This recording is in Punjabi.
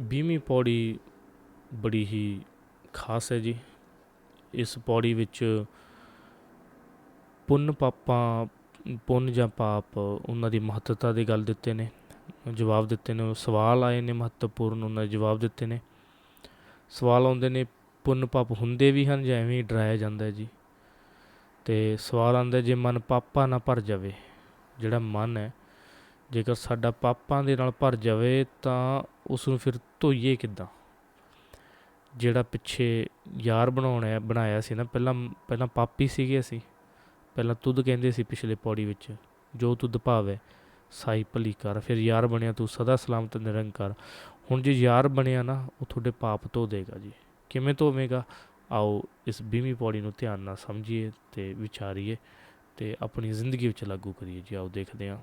ਵੀਹਵੀਂ ਪੌੜੀ ਬੜੀ ਹੀ ਖਾਸ ਹੈ ਜੀ। ਇਸ ਪੌੜੀ ਵਿੱਚ ਪੁੰਨ ਪਾਪਾਂ, ਪੁੰਨ ਜਾਂ ਪਾਪ ਉਹਨਾਂ ਦੀ ਮਹੱਤਤਾ ਦੇ ਗੱਲ ਦਿੱਤੇ ਨੇ, ਜਵਾਬ ਦਿੱਤੇ ਨੇ। ਉਹ ਸਵਾਲ ਆਏ ਨੇ ਮਹੱਤਵਪੂਰਨ, ਉਹਨਾਂ ਦੇ ਜਵਾਬ ਦਿੱਤੇ ਨੇ। ਸਵਾਲ ਆਉਂਦੇ ਨੇ, ਪੁੰਨ ਪਾਪ ਹੁੰਦੇ ਵੀ ਹਨ ਜਾਂ ਐਵੇਂ ਹੀ ਡਰਾਇਆ ਜਾਂਦਾ ਹੈ ਜੀ। ਤੇ ਸਵਾਲ ਆਉਂਦਾ ਜੇ ਮਨ ਪਾਪਾਂ ਨਾਲ ਭਰ ਜਾਵੇ, ਜਿਹੜਾ ਮਨ ਹੈ, ਜੇਕਰ ਸਾਡਾ ਪਾਪਾਂ ਦੇ ਨਾਲ ਭਰ ਜਾਵੇ ਤਾਂ ਉਸ ਨੂੰ ਫਿਰ ਧੋਈਏ ਕਿੱਦਾਂ? ਜਿਹੜਾ ਪਿੱਛੇ ਯਾਰ ਬਣਾਉਣਾ ਬਣਾਇਆ ਸੀ ਨਾ, ਪਹਿਲਾਂ ਪਹਿਲਾਂ ਪਾਪੀ ਸੀਗੇ ਅਸੀਂ। ਪਹਿਲਾਂ ਤੁਧ ਕਹਿੰਦੇ ਸੀ ਪਿਛਲੇ ਪੌੜੀ ਵਿੱਚ, ਜੋ ਤੁਧ ਭਾਵੇ, ਸਾਈ ਭਲੀ ਕਰ। ਫਿਰ ਯਾਰ ਬਣਿਆ ਤੂੰ, ਸਦਾ ਸਲਾਮਤ ਨਿਰੰਕਾਰ। ਹੁਣ ਜੇ ਯਾਰ ਬਣਿਆ ਨਾ, ਉਹ ਤੁਹਾਡੇ ਪਾਪ ਧੋ ਦੇਗਾ ਜੀ। ਕਿਵੇਂ ਧੋਵੇਗਾ? ਆਓ, ਇਸ 20ਵੀਂ ਪੌੜੀ ਨੂੰ ਧਿਆਨ ਨਾਲ ਸਮਝੀਏ ਤੇ ਵਿਚਾਰੀਏ ਤੇ ਆਪਣੀ ਜ਼ਿੰਦਗੀ ਵਿੱਚ ਲਾਗੂ ਕਰੀਏ। ਜੀ ਆਓ, ਦੇਖਦੇ ਹਾਂ।